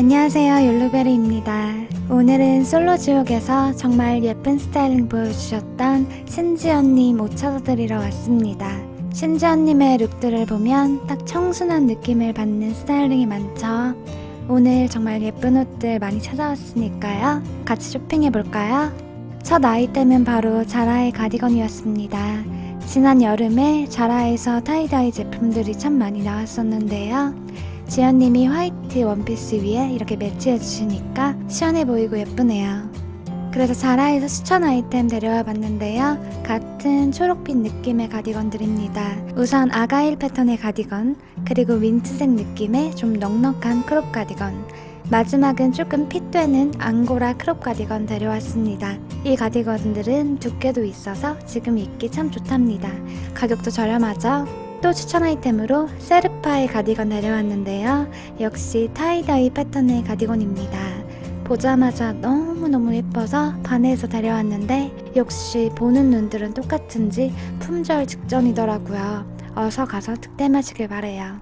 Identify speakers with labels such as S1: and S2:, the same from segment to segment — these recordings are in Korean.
S1: 안녕하세요 율루베리입니다. 오늘은 솔로 지옥에서 정말 예쁜 스타일링 보여주셨던 신지연님 옷 찾아드리러 왔습니다. 신지연님의 룩들을 보면 딱 청순한 느낌을 받는 스타일링이 많죠. 오늘 정말 예쁜 옷들 많이 찾아왔으니까요. 같이 쇼핑해볼까요? 첫 아이템은 바로 자라의 가디건이었습니다. 지난 여름에 자라에서 타이다이 제품들이 참 많이 나왔었는데요. 지연님이 화이트 원피스 위에 이렇게 매치해 주시니까 시원해 보이고 예쁘네요. 그래서 자라에서 추천 아이템 데려와 봤는데요. 같은 초록빛 느낌의 가디건들입니다. 우선 아가일 패턴의 가디건, 그리고 민트색 느낌의 좀 넉넉한 크롭 가디건, 마지막은 조금 핏되는 앙고라 크롭 가디건 데려왔습니다. 이 가디건들은 두께도 있어서 지금 입기 참 좋답니다. 가격도 저렴하죠? 또 추천 아이템으로 세르파의 가디건 내려왔는데요. 역시 타이다이 패턴의 가디건입니다. 보자마자 너무너무 예뻐서 반해서 데려왔는데 역시 보는 눈들은 똑같은지 품절 직전이더라고요. 어서 가서 득템하시길 바래요.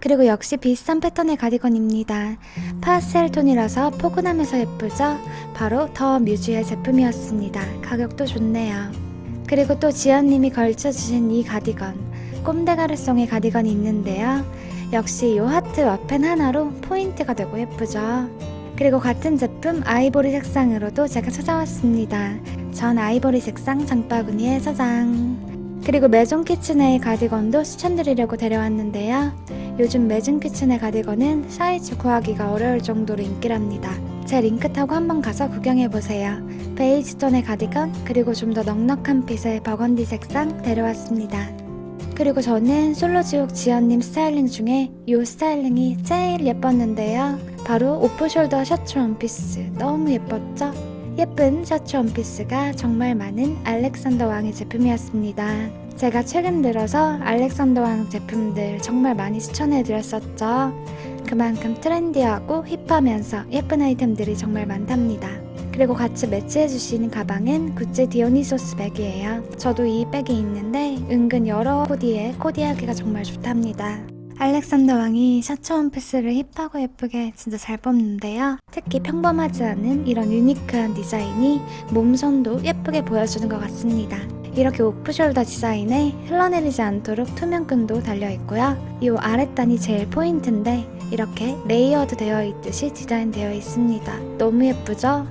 S1: 그리고 역시 비슷한 패턴의 가디건입니다. 파스텔 톤이라서 포근하면서 예쁘죠? 바로 더 뮤즈의 제품이었습니다. 가격도 좋네요. 그리고 또 지연님이 걸쳐주신 이 가디건 꼼데가르송의 가디건이 있는데요. 역시 이 하트 와펜 하나로 포인트가 되고 예쁘죠. 그리고 같은 제품 아이보리 색상으로도 제가 찾아왔습니다. 전 아이보리 색상 장바구니에 저장. 그리고 매종 키친의 가디건도 추천드리려고 데려왔는데요. 요즘 매종 키친의 가디건은 사이즈 구하기가 어려울 정도로 인기랍니다. 제 링크 타고 한번 가서 구경해보세요. 베이지 톤의 가디건, 그리고 좀 더 넉넉한 핏의 버건디 색상 데려왔습니다. 그리고 저는 솔로지옥 지연님 스타일링 중에 이 스타일링이 제일 예뻤는데요. 바로 오프숄더 셔츠 원피스. 너무 예뻤죠? 예쁜 셔츠 원피스가 정말 많은 알렉산더 왕의 제품이었습니다. 제가 최근 들어서 알렉산더 왕 제품들 정말 많이 추천해드렸었죠. 그만큼 트렌디하고 힙하면서 예쁜 아이템들이 정말 많답니다. 그리고 같이 매치해주시는 가방은 구찌 디오니소스 백이에요. 저도 이 백이 있는데 은근 여러 코디에 코디하기가 정말 좋답니다. 알렉산더 왕이 셔츠 원피스를 힙하고 예쁘게 진짜 잘 뽑는데요. 특히 평범하지 않은 이런 유니크한 디자인이 몸선도 예쁘게 보여주는 것 같습니다. 이렇게 오프숄더 디자인에 흘러내리지 않도록 투명끈도 달려있고요. 이 아랫단이 제일 포인트인데 이렇게 레이어드 되어 있듯이 디자인되어 있습니다. 너무 예쁘죠?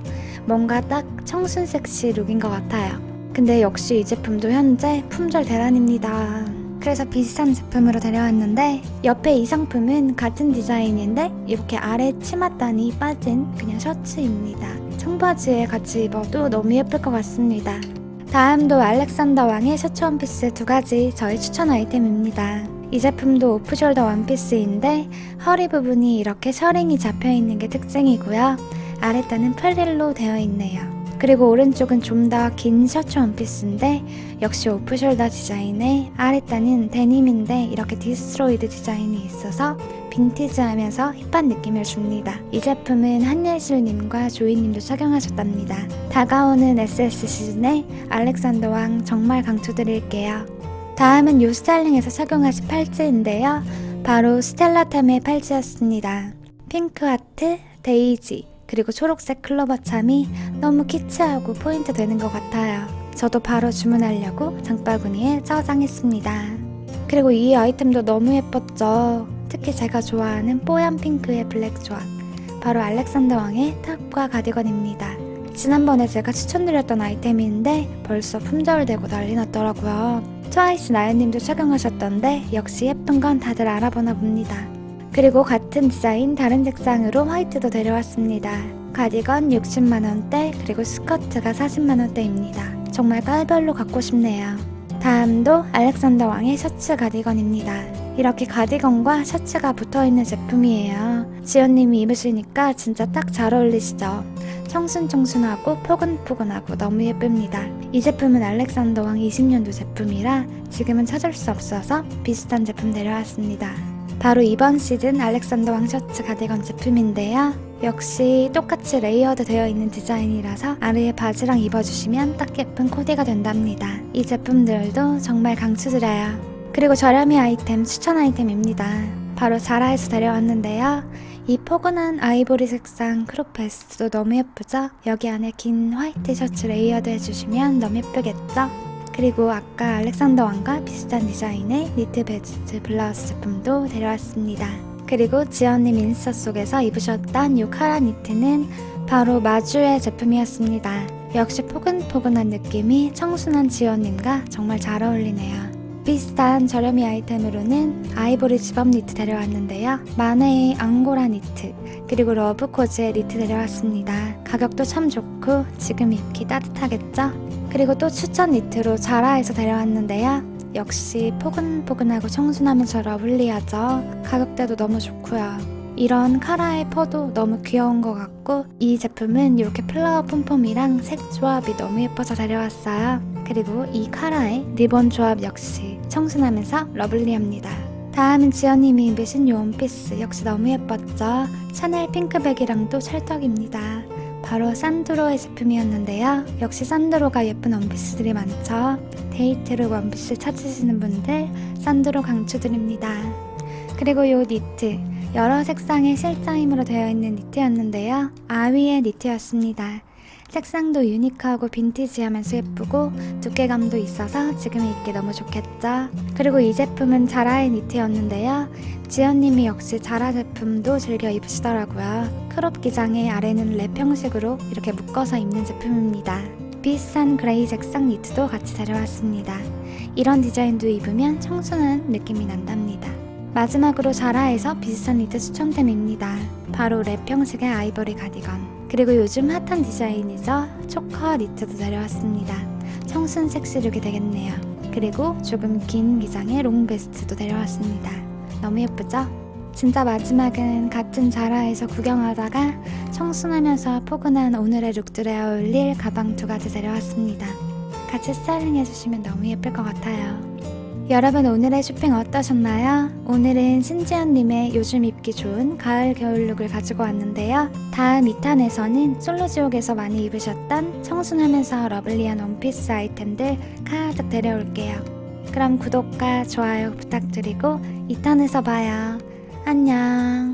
S1: 뭔가 딱 청순 섹시 룩인 것 같아요. 근데 역시 이 제품도 현재 품절 대란입니다. 그래서 비슷한 제품으로 데려왔는데 옆에 이 상품은 같은 디자인인데 이렇게 아래 치맛단이 빠진 그냥 셔츠입니다. 청바지에 같이 입어도 너무 예쁠 것 같습니다. 다음도 알렉산더 왕의 셔츠 원피스 두 가지 저의 추천 아이템입니다. 이 제품도 오프숄더 원피스인데 허리 부분이 이렇게 셔링이 잡혀 있는 게 특징이고요. 아랫단은 프릴로 되어 있네요. 그리고 오른쪽은 좀 더 긴 셔츠 원피스인데 역시 오프숄더 디자인에 아랫단은 데님인데 이렇게 디스트로이드 디자인이 있어서 빈티지하면서 힙한 느낌을 줍니다. 이 제품은 한예실님과 조이님도 착용하셨답니다. 다가오는 SS 시즌에 알렉산더 왕 정말 강추드릴게요. 다음은 요 스타일링에서 착용하신 팔찌인데요. 바로 스텔라템의 팔찌였습니다. 핑크 하트, 데이지, 그리고 초록색 클로버 참이 너무 키치하고 포인트 되는 것 같아요. 저도 바로 주문하려고 장바구니에 저장했습니다. 그리고 이 아이템도 너무 예뻤죠. 특히 제가 좋아하는 뽀얀 핑크의 블랙 조합. 바로 알렉산더 왕의 탑과 가디건입니다. 지난번에 제가 추천드렸던 아이템인데 벌써 품절되고 난리 났더라고요. 트와이스 나연님도 착용하셨던데 역시 예쁜 건 다들 알아보나 봅니다. 그리고 같은 디자인 다른 색상으로 화이트도 데려왔습니다. 가디건 60만원대 그리고 스커트가 40만원대입니다. 정말 깔별로 갖고 싶네요. 다음도 알렉산더 왕의 셔츠 가디건입니다. 이렇게 가디건과 셔츠가 붙어있는 제품이에요. 지연님이 입으시니까 진짜 딱 잘 어울리시죠? 청순청순하고 포근포근하고 너무 예쁩니다. 이 제품은 알렉산더 왕 20년도 제품이라 지금은 찾을 수 없어서 비슷한 제품 데려왔습니다. 바로 이번 시즌 알렉산더 왕 셔츠 가디건 제품인데요. 역시 똑같이 레이어드 되어 있는 디자인이라서 아래에 바지랑 입어주시면 딱 예쁜 코디가 된답니다. 이 제품들도 정말 강추드려요. 그리고 저렴이 아이템 추천 아이템입니다. 바로 자라에서 데려왔는데요. 이 포근한 아이보리 색상 크롭 베스트도 너무 예쁘죠? 여기 안에 긴 화이트 셔츠 레이어드 해주시면 너무 예쁘겠죠? 그리고 아까 알렉산더 왕과 비슷한 디자인의 니트 베스트 블라우스 제품도 데려왔습니다. 그리고 지연님 인스타 속에서 입으셨던 이 카라 니트는 바로 마주의 제품이었습니다. 역시 포근포근한 느낌이 청순한 지연님과 정말 잘 어울리네요. 비슷한 저렴이 아이템으로는 아이보리 집업 니트 데려왔는데요. 마네의 앙고라 니트, 그리고 러브코즈의 니트 데려왔습니다. 가격도 참 좋고 지금 입기 따뜻하겠죠? 그리고 또 추천 니트로 자라에서 데려왔는데요. 역시 포근포근하고 청순하면 잘 어울리야죠. 가격대도 너무 좋고요. 이런 카라의 퍼도 너무 귀여운 것 같고 이 제품은 이렇게 플라워 폼폼이랑 색 조합이 너무 예뻐서 데려왔어요. 그리고 이 카라의 리본 조합 역시 청순하면서 러블리합니다. 다음은 지연님이 입으신 이 원피스 역시 너무 예뻤죠? 샤넬 핑크백이랑도 찰떡입니다. 바로 산드로의 제품이었는데요. 역시 산드로가 예쁜 원피스들이 많죠. 데이트룩 원피스 찾으시는 분들 산드로 강추드립니다. 그리고 이 니트 여러 색상의 실장임으로 되어 있는 니트였는데요. 아위의 니트였습니다. 색상도 유니크하고 빈티지하면서 예쁘고 두께감도 있어서 지금 입기 너무 좋겠죠. 그리고 이 제품은 자라의 니트였는데요. 지연님이 역시 자라 제품도 즐겨 입으시더라고요. 크롭 기장의 아래는 랩 형식으로 이렇게 묶어서 입는 제품입니다. 비슷한 그레이 색상 니트도 같이 데려왔습니다. 이런 디자인도 입으면 청순한 느낌이 난답니다. 마지막으로 자라에서 비슷한 니트 추천템입니다. 바로 랩 형식의 아이보리 가디건. 그리고 요즘 핫한 디자인이죠. 초커 니트도 데려왔습니다. 청순 섹시룩이 되겠네요. 그리고 조금 긴 기장의 롱 베스트도 데려왔습니다. 너무 예쁘죠? 진짜 마지막은 같은 자라에서 구경하다가 청순하면서 포근한 오늘의 룩들에 어울릴 가방 두 가지 데려왔습니다. 같이 스타일링 해주시면 너무 예쁠 것 같아요. 여러분 오늘의 쇼핑 어떠셨나요? 오늘은 신지연님의 요즘 입기 좋은 가을 겨울 룩을 가지고 왔는데요. 다음 2탄에서는 솔로지옥에서 많이 입으셨던 청순하면서 러블리한 원피스 아이템들 가득 데려올게요. 그럼 구독과 좋아요 부탁드리고 2탄에서 봐요. 안녕.